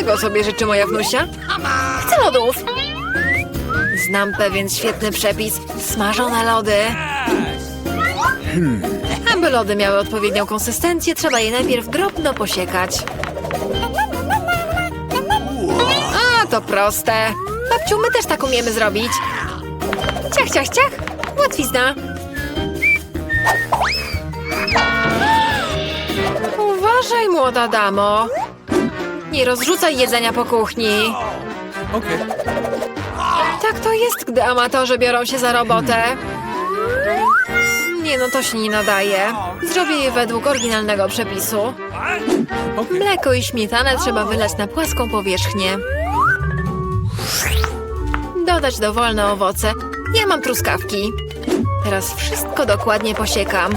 Czego sobie życzy moja wnusia? Chcę lodów! Znam pewien świetny przepis. Smażone lody. Aby lody miały odpowiednią konsystencję, trzeba je najpierw drobno posiekać. A, to proste. Babciu, my też tak umiemy zrobić. Ciach, ciach, ciach. Łatwizna. Uważaj, młoda damo. Nie rozrzucaj jedzenia po kuchni. Okay. Tak to jest, gdy amatorzy biorą się za robotę. Nie no, to się nie nadaje. Zrobię je według oryginalnego przepisu. Mleko i śmietanę trzeba wylać na płaską powierzchnię. Dodać dowolne owoce. Ja mam truskawki. Teraz wszystko dokładnie posiekam.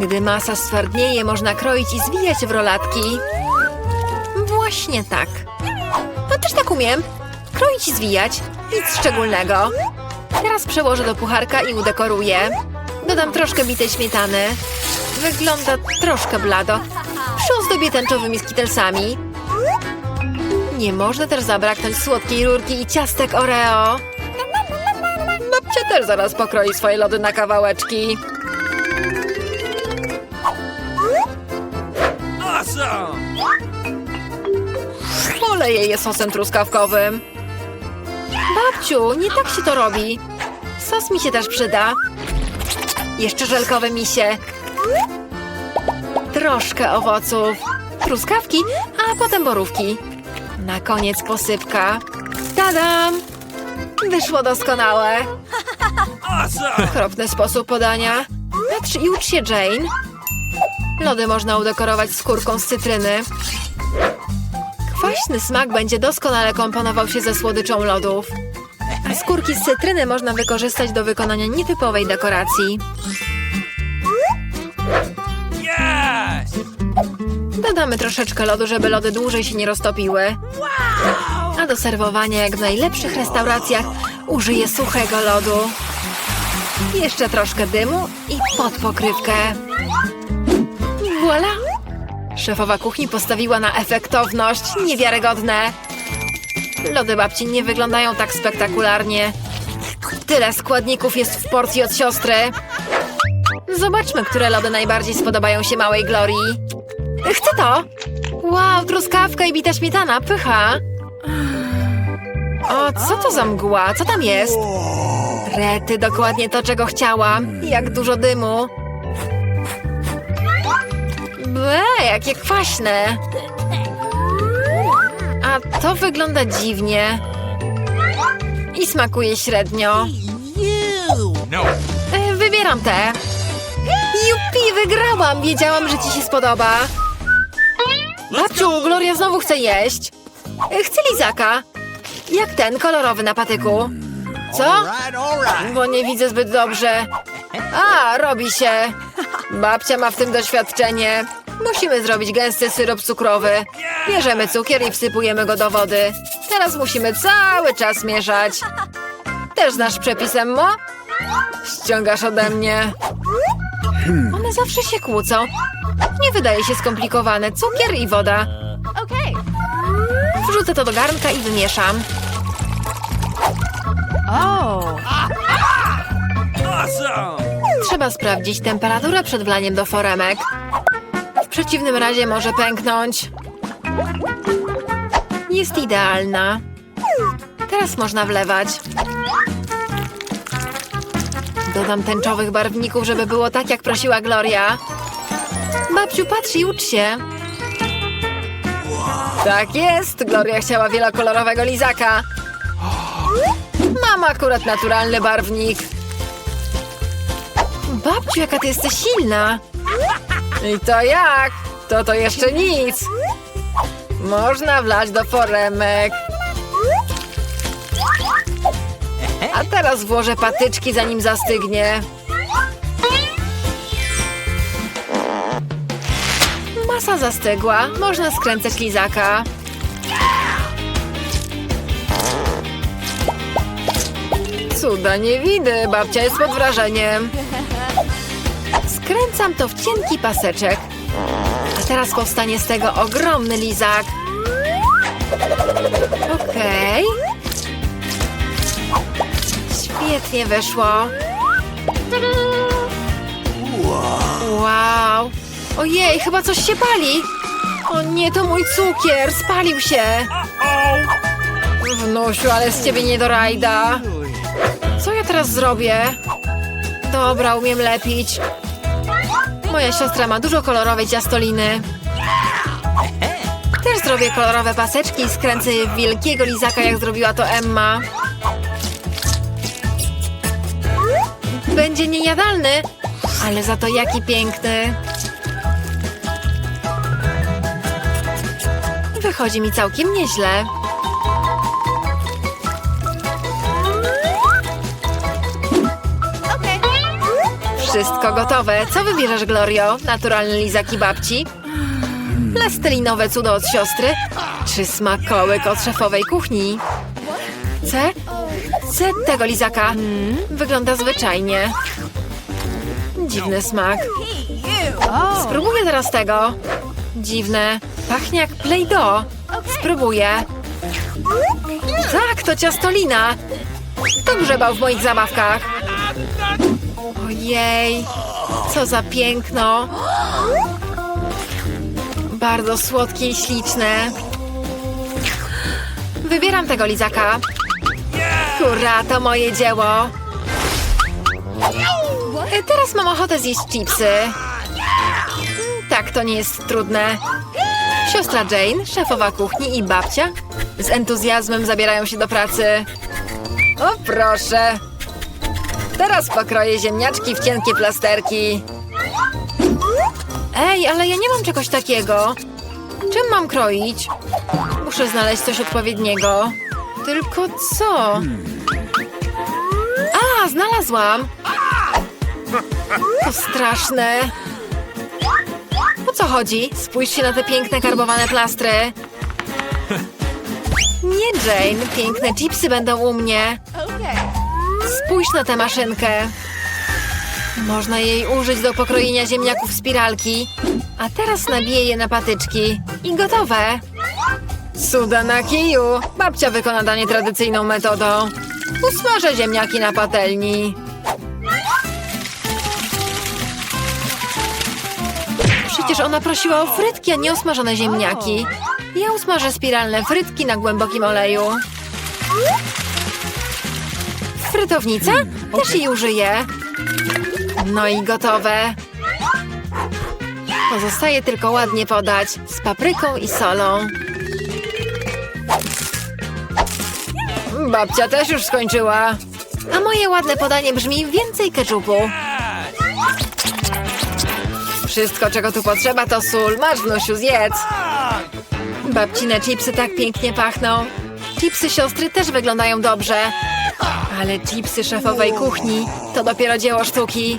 Gdy masa stwardnieje, można kroić i zwijać w rolatki. Właśnie tak. No też tak umiem. Kroić i zwijać. Nic szczególnego. Teraz przełożę do pucharka i udekoruję. Dodam troszkę bitej śmietany. Wygląda troszkę blado. Przyozdobię tęczowymi skitelsami. Nie można też zabraknąć słodkiej rurki i ciastek Oreo. Babcia też zaraz pokroi swoje lody na kawałeczki. Poleję je sosem truskawkowym. Babciu, nie tak się to robi. Sos mi się też przyda. Jeszcze żelkowe misie. Troszkę owoców. Truskawki, a potem borówki. Na koniec posypka. Tadam! Wyszło doskonałe. Okropny sposób podania. Patrz i ucz się, Jane. Lody można udekorować skórką z cytryny. Kwaśny smak będzie doskonale komponował się ze słodyczą lodów. Skórki z cytryny można wykorzystać do wykonania nietypowej dekoracji. Dodamy troszeczkę lodu, żeby lody dłużej się nie roztopiły. A do serwowania, jak w najlepszych restauracjach, użyję suchego lodu. Jeszcze troszkę dymu i pod pokrywkę. Voila! Szefowa kuchni postawiła na efektowność. Niewiarygodne. Lody babci nie wyglądają tak spektakularnie. Tyle składników jest w porcji od siostry. Zobaczmy, które lody najbardziej spodobają się małej Glorii. Chcę to! Wow, truskawka i bita śmietana, pycha! O, co to za mgła? Co tam jest? Rety, dokładnie to, czego chciałam. Jak dużo dymu. Ble, jakie kwaśne. A to wygląda dziwnie. I smakuje średnio. No! E, Wybieram te. Jupi, wygrałam! Wiedziałam, że ci się spodoba. Babciu, Gloria znowu chce jeść. E, Chcę lizaka. Jak ten, kolorowy na patyku. Co? Bo nie widzę zbyt dobrze. A, robi się. Babcia ma w tym doświadczenie. Musimy zrobić gęsty syrop cukrowy. Bierzemy cukier i wsypujemy go do wody. Teraz musimy cały czas mieszać. Też znasz przepis, Emmo? Ściągasz ode mnie. One zawsze się kłócą. Nie wydaje się skomplikowane. Cukier i woda. Wrzucę to do garnka i wymieszam. Awesome! Trzeba sprawdzić temperaturę przed wlaniem do foremek. Przeciwnym razie może pęknąć. Jest idealna. Teraz można wlewać. Dodam tęczowych barwników, żeby było tak, jak prosiła Gloria. Babciu, patrz i ucz się. Tak jest, Gloria chciała wielokolorowego lizaka. Mam akurat naturalny barwnik. Babciu, jaka ty jesteś silna! I to jak? To to jeszcze nic! Można wlać do foremek. A teraz włożę patyczki, zanim zastygnie. Masa zastygła. Można skręcać lizaka. Cuda nie widzę. Babcia jest pod wrażeniem. Skręcam to w cienki paseczek. A teraz powstanie z tego ogromny lizak. Okej. Świetnie wyszło. Wow. Ojej, chyba coś się pali. O nie, to mój cukier. Spalił się. Wnusiu, ale z ciebie nie do rajda. Co ja teraz zrobię? Dobra, umiem lepić. Moja siostra ma dużo kolorowej ciastoliny. Też zrobię kolorowe paseczki i skręcę je w wielkiego lizaka, jak zrobiła to Emma. Będzie niejadalny, ale za to jaki piękny. Wychodzi mi całkiem nieźle. Wszystko gotowe. Co wybierzesz, Glorio? Naturalny lizaki babci? Plastelinowe cudo od siostry? Czy smakołyk od szefowej kuchni? C? C tego lizaka. Wygląda zwyczajnie. Dziwny smak. Spróbuję teraz tego. Dziwne. Pachnie jak Play-Doh. Spróbuję. Tak, to ciastolina. To grzebał w moich zabawkach. Ojej, co za piękno. Bardzo słodkie i śliczne. Wybieram tego lizaka. Hurra, to moje dzieło. Teraz mam ochotę zjeść chipsy. Tak, to nie jest trudne. Siostra Jane, szefowa kuchni i babcia z entuzjazmem zabierają się do pracy. O proszę. Teraz pokroję ziemniaczki w cienkie plasterki. Ej, ale ja nie mam czegoś takiego. Czym mam kroić? Muszę znaleźć coś odpowiedniego. Tylko co? A, znalazłam! To straszne. O co chodzi? Spójrz się na te piękne karbowane plastry. Nie, Jane. Piękne chipsy będą u mnie. Spójrz na tę maszynkę. Można jej użyć do pokrojenia ziemniaków w spiralki. A teraz nabiję je na patyczki. I gotowe. Cuda na kiju. Babcia wykona danie tradycyjną metodą. Usmażę ziemniaki na patelni. Przecież ona prosiła o frytki, a nie o smażone ziemniaki. Ja usmażę spiralne frytki na głębokim oleju. Frytownica? Też jej użyję. No i gotowe. Pozostaje tylko ładnie podać z papryką i solą. Babcia też już skończyła. A moje ładne podanie brzmi więcej keczupu. Wszystko, czego tu potrzeba, to sól. Masz, wnusiu, zjedz. Babcine chipsy tak pięknie pachną. Chipsy siostry też wyglądają dobrze. Ale chipsy szefowej kuchni to dopiero dzieło sztuki.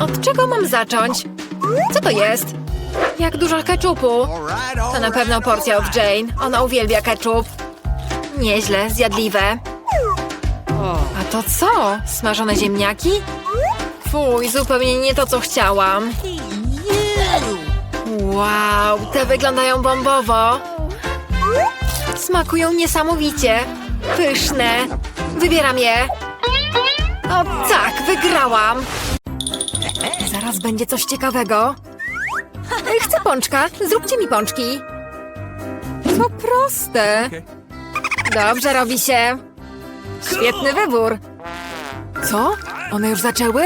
Od czego mam zacząć? Co to jest? Jak dużo keczupu. To na pewno porcja od Jane. Ona uwielbia ketchup. Nieźle, zjadliwe. A to co? Smażone ziemniaki? Fuj, zupełnie nie to, co chciałam. Wow, te wyglądają bombowo. Smakują niesamowicie. Pyszne. Wybieram je. O tak, wygrałam. Zaraz będzie coś ciekawego. Chcę pączka. Zróbcie mi pączki. To proste. Dobrze robi się. Świetny wybór. Co? One już zaczęły?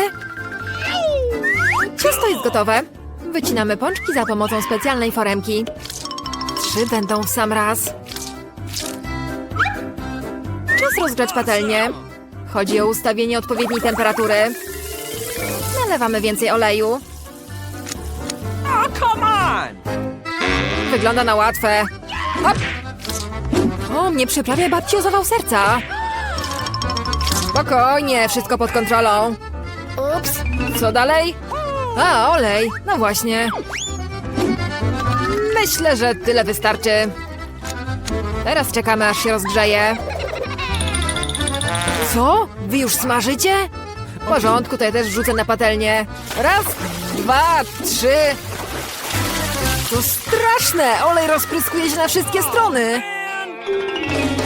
Ciasto jest gotowe. Wycinamy pączki za pomocą specjalnej foremki. Trzy będą w sam raz. Czas rozgrzać patelnię. Chodzi o ustawienie odpowiedniej temperatury. Nalewamy więcej oleju. Wygląda na łatwe. Hop! O, mnie przyprawia babci o zawał serca. Spokojnie, wszystko pod kontrolą. Ups, co dalej? A, olej, no właśnie. Myślę, że tyle wystarczy. Teraz czekamy, aż się rozgrzeje. Co? Wy już smażycie? W porządku, to ja też wrzucę na patelnię. Raz, dwa, trzy. To straszne! Olej rozpryskuje się na wszystkie strony!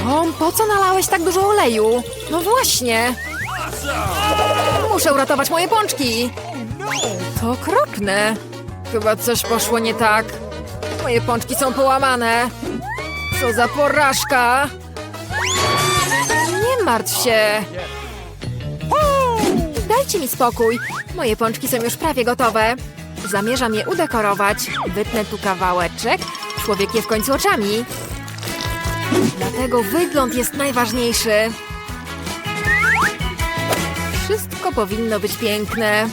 Tom, po co nalałeś tak dużo oleju? No właśnie! Muszę uratować moje pączki! To okropne! Chyba coś poszło nie tak. Moje pączki są połamane. Co za porażka! Nie martw się! Dajcie mi spokój. Moje pączki są już prawie gotowe. Zamierzam je udekorować. Wytnę tu kawałeczek. Człowiek je w końcu oczami. Dlatego wygląd jest najważniejszy. Wszystko powinno być piękne.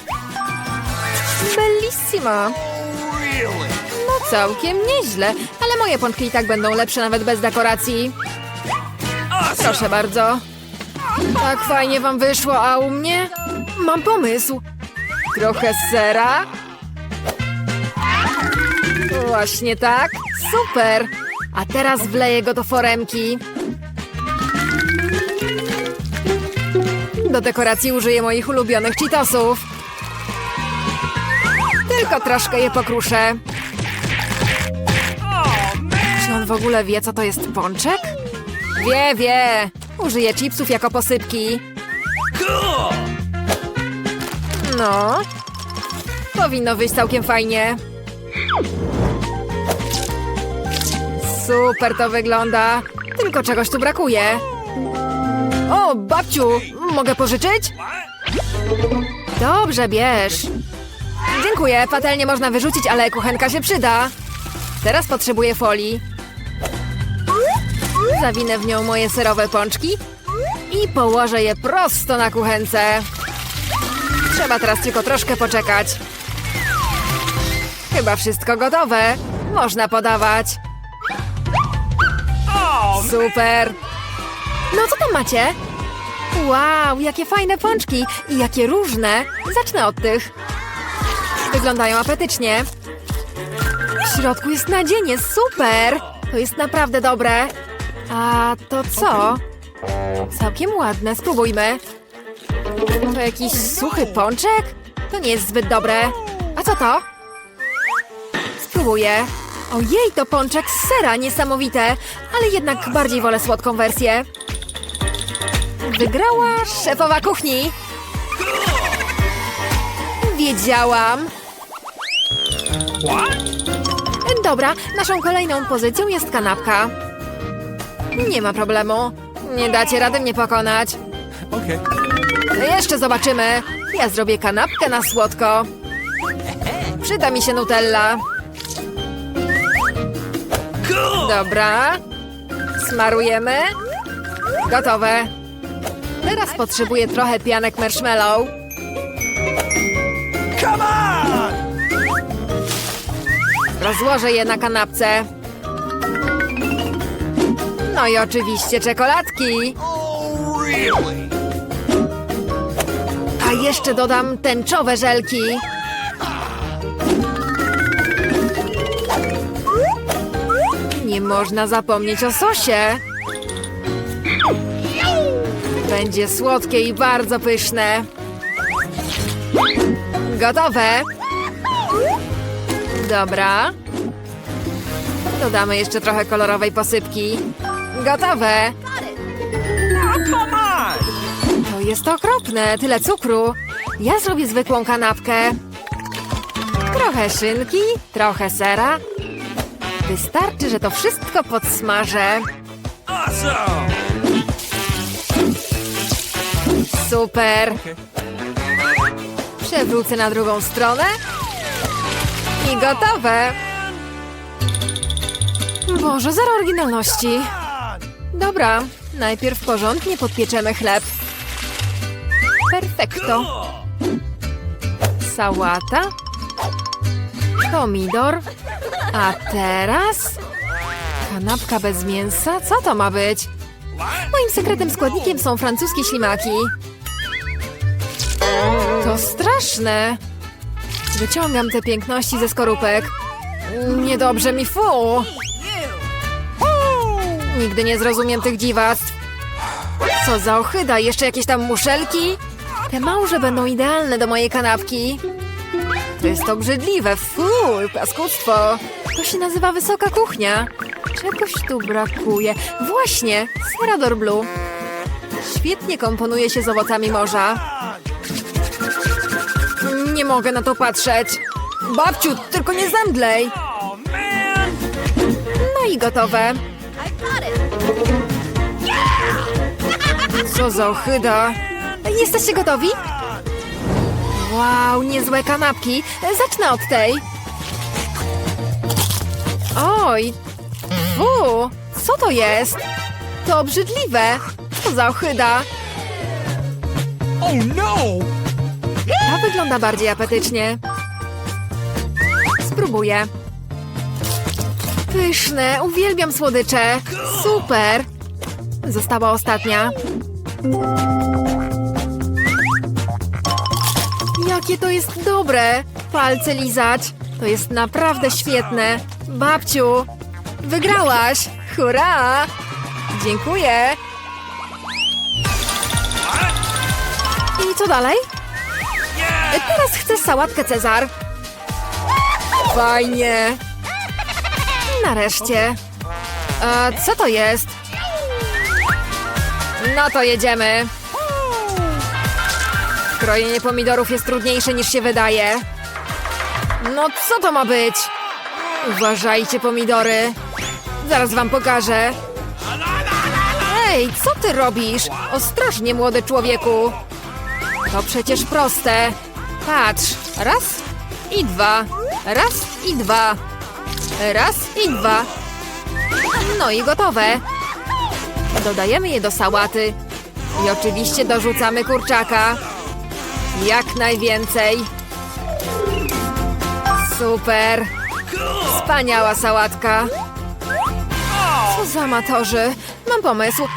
Bellissima. No całkiem nieźle, ale moje pączki i tak będą lepsze nawet bez dekoracji. Proszę bardzo. Tak fajnie wam wyszło, a u mnie? Mam pomysł. Trochę sera? Właśnie tak. Super. A teraz wleję go do foremki. Do dekoracji użyję moich ulubionych Cheetosów. Tylko troszkę je pokruszę. Czy on w ogóle wie, co to jest pączek? Wie, wie. Użyję chipsów jako posypki. No. Powinno wyjść całkiem fajnie. Super to wygląda. Tylko czegoś tu brakuje. O, babciu, mogę pożyczyć? Dobrze, bierz. Dziękuję, patelnię można wyrzucić, ale kuchenka się przyda. Teraz potrzebuję folii. Zawinę w nią moje serowe pączki i położę je prosto na kuchence. Trzeba teraz tylko troszkę poczekać. Chyba wszystko gotowe. Można podawać. Super. No co tam macie? Wow, jakie fajne pączki i jakie różne. Zacznę od tych. Wyglądają apetycznie. W środku jest nadzienie, super. To jest naprawdę dobre. A to co? Całkiem ładne, spróbujmy. To jakiś suchy pączek? To nie jest zbyt dobre. A co to? Spróbuję. Ojej, to pączek z sera, niesamowite. Ale jednak bardziej wolę słodką wersję. Wygrała szefowa kuchni. Wiedziałam. Dobra, naszą kolejną pozycją jest kanapka. Nie ma problemu. Nie dacie rady mnie pokonać. Okay. Jeszcze zobaczymy. Ja zrobię kanapkę na słodko. Przyda mi się Nutella. Dobra. Smarujemy. Gotowe. Teraz potrzebuję trochę pianek marshmallow. Come on! Rozłożę je na kanapce. No i oczywiście czekoladki. A jeszcze dodam tęczowe żelki. Nie można zapomnieć o sosie. Będzie słodkie i bardzo pyszne. Gotowe. Dobra. Dodamy jeszcze trochę kolorowej posypki. Gotowe. To jest okropne, tyle cukru. Ja zrobię zwykłą kanapkę. Trochę szynki, trochę sera. Wystarczy, że to wszystko podsmażę. Super. Przewrócę na drugą stronę. I gotowe. Boże, zero oryginalności. Dobra, najpierw porządnie podpieczemy chleb. Perfekto. Sałata. Pomidor. A teraz... Kanapka bez mięsa? Co to ma być? Moim sekretnym składnikiem są francuskie ślimaki. To straszne. Wyciągam te piękności ze skorupek. Niedobrze mi fu. Nigdy nie zrozumiem tych dziwactw. Co za ochyda, jeszcze jakieś tam muszelki? Te małże będą idealne do mojej kanapki. To jest obrzydliwe, fuj, paskudztwo. To się nazywa wysoka kuchnia. Czegoś tu brakuje. Właśnie, Serador Blue. Świetnie komponuje się z owocami morza. Nie mogę na to patrzeć. Babciu, tylko nie zemdlej. No i gotowe. Co za ochyda. Jesteście gotowi? Wow, niezłe kanapki. Zacznę od tej. Oj, fu, co to jest? To obrzydliwe. Co za ochyda. Oh, no! Ta wygląda bardziej apetycznie. Spróbuję. Pyszne, uwielbiam słodycze. Super. Została ostatnia. Jakie to jest dobre. Palce lizać. To jest naprawdę świetne. Babciu, wygrałaś. Hurra! Dziękuję. I co dalej? Teraz chcę sałatkę Cezar. Fajnie. Nareszcie. A co to jest? No to jedziemy. Krojenie pomidorów jest trudniejsze niż się wydaje. No co to ma być? Uważajcie pomidory. Zaraz wam pokażę. Ej, co ty robisz? Ostrożnie, młody człowieku. To przecież proste. Patrz. Raz i dwa. Raz i dwa. Raz i dwa. No i gotowe. Dodajemy je do sałaty. I oczywiście dorzucamy kurczaka. Jak najwięcej. Super. Wspaniała sałatka. Co za amatorzy. Mam pomysł.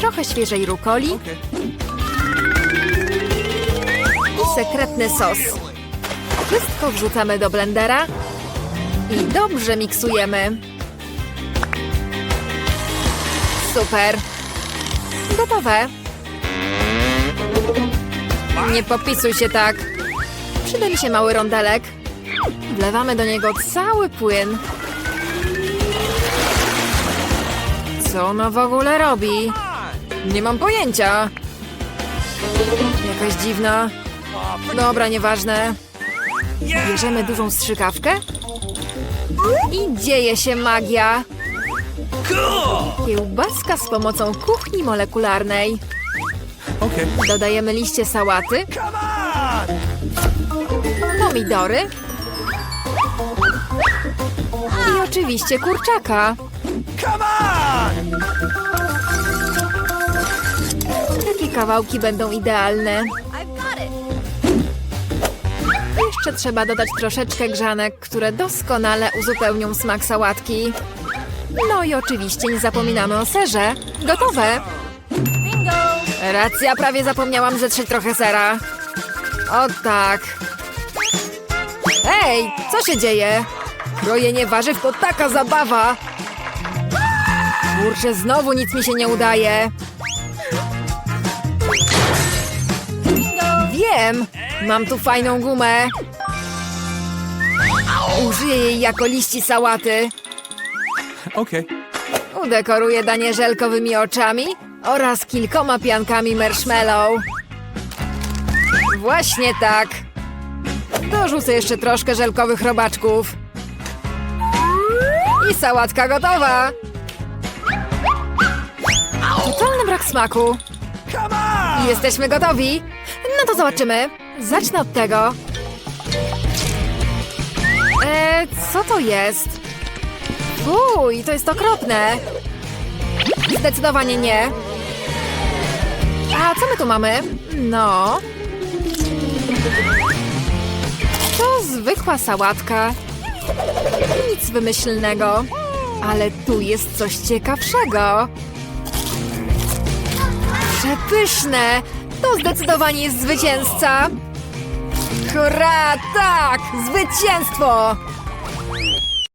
Trochę świeżej rukoli i sekretny sos. Wszystko wrzucamy do blendera i dobrze miksujemy. Super. Gotowe. Nie popisuj się tak. Przyda mi się mały rondelek. Wlewamy do niego cały płyn. Co ona w ogóle robi? Nie mam pojęcia. Jakaś dziwna. Dobra, nieważne. Bierzemy dużą strzykawkę i dzieje się magia. Kiełbaska z pomocą kuchni molekularnej. Dodajemy liście sałaty, pomidory i oczywiście kurczaka. Takie kawałki będą idealne. Jeszcze trzeba dodać troszeczkę grzanek, które doskonale uzupełnią smak sałatki. No i oczywiście nie zapominamy o serze. Gotowe! Bingo! Racja, prawie zapomniałam zetrzeć trochę sera. O tak. Ej, co się dzieje? Krojenie warzyw to taka zabawa. Kurczę, znowu nic mi się nie udaje. Wiem, mam tu fajną gumę. Użyję jej jako liści sałaty. Okay. Udekoruję danie żelkowymi oczami oraz kilkoma piankami marshmallow. Właśnie tak. Dorzucę jeszcze troszkę żelkowych robaczków. I sałatka gotowa. Totalny brak smaku. Jesteśmy gotowi. No to zobaczymy. Zacznę od tego. E, co to jest? Uj, to jest okropne. Zdecydowanie nie. A co my tu mamy? No. To zwykła sałatka. Nic wymyślnego. Ale tu jest coś ciekawszego. Przepyszne! To zdecydowanie jest zwycięzca! Hurra! Tak! Zwycięstwo!